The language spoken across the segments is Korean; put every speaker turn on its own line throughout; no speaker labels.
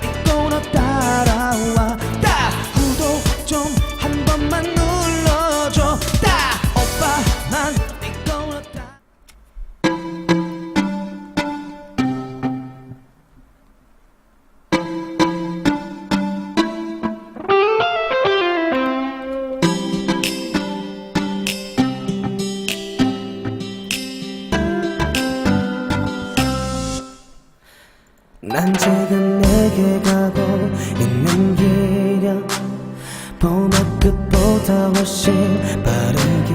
믿고 너 따라와. 딱 구독 좀 한 번만 눌러줘. 딱 오빠만 믿고 너 따라 난 지금 내게 가고 있는 길이야. 봄의 끝보다 훨씬 빠르게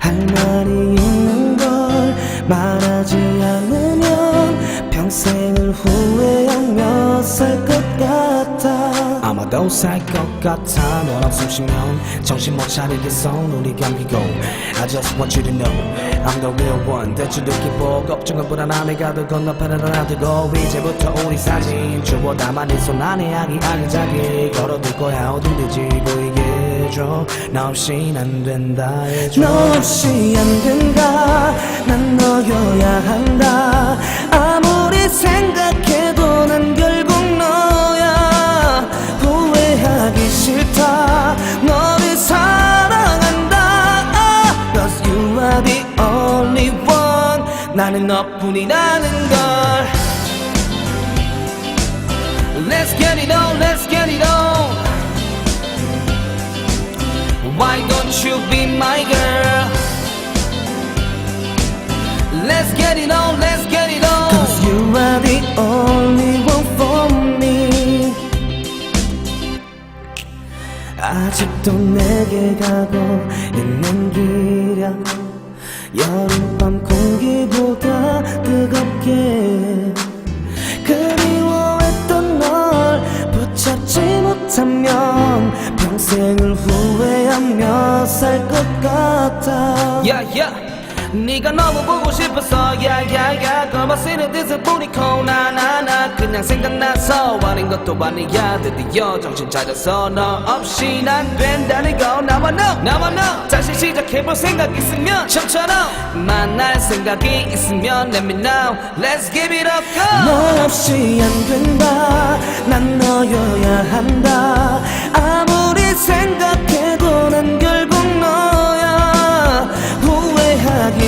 할 말이 있는 걸 말하지 않으면 평생을 후회하며 살 것 같아. 아마도 살 것 같아. 너랑 숨 쉬면 정신 못 차리겠어. 눈이 감기고. I just want you to know I'm the real one 대체 느끼고 걱정은 불안함에 가득 건너편을 놔두고. 이제부터 우리 사진 주워 담아 네손 안에 아기아기자기. 걸어둘 거야. 어딘지 보이게 해줘. 너 없인 안 된다. 해줘. 너 없이 안 된다 나는 너뿐이라는 걸 Let's get it on, let's get it on Why don't you be my girl Let's get it on, let's get it on Cause you are the only one for me 아직도 내게 가고 있는 길이야 여름밤 공기보다 뜨겁게 그리워했던 널 붙잡지 못하면 평생을 후회하며 살 것 같아.
야야 네가 너무 보고 싶어서 야야야 걸어쓰는 듯을 보니까 나나나 그냥 생각나서 아닌 것도 아니야. 드디어 정신 차려서 너 없이 난 된다는 거. 나와 너 나와 너. 다시 시작해볼 생각 있으면 처처럼 만날 생각이 있으면 let me know. Let's give it a go.
너 없이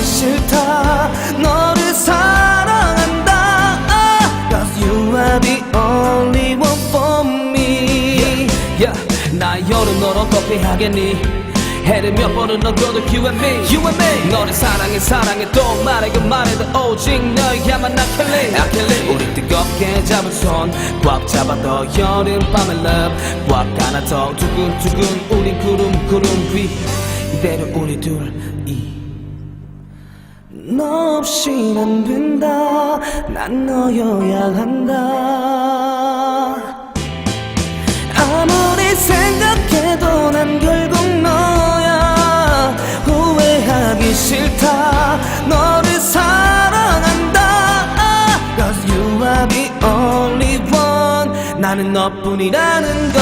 싫다. 너를 사랑한다. Cause you are the only one for me.
야, 나 여름 널 어떻게 하겠니? 해를 몇 번을 넘겨도 you and me. You and me. 너를 사랑해 사랑해. 또 말해 그 말해도 오직 너야만 나켈리 나켈리 우리 뜨겁게 잡은 손 꽉 잡아도 여름밤의 love. 꽉 안아도 두근두근 우린 구름 구름 위. 이대로 우리 둘이
너 없인 안 된다. 난 너여야 한다. 아무리 생각해도 난 결국 너야. 후회하기 싫다. 너를 사랑한다. Cause you are the only one. 나는 너뿐이라는 걸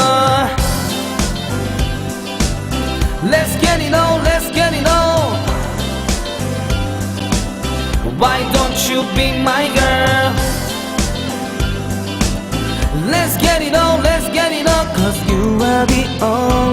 Why don't you be my girl? Let's get it on let's get it on
Cause you are the only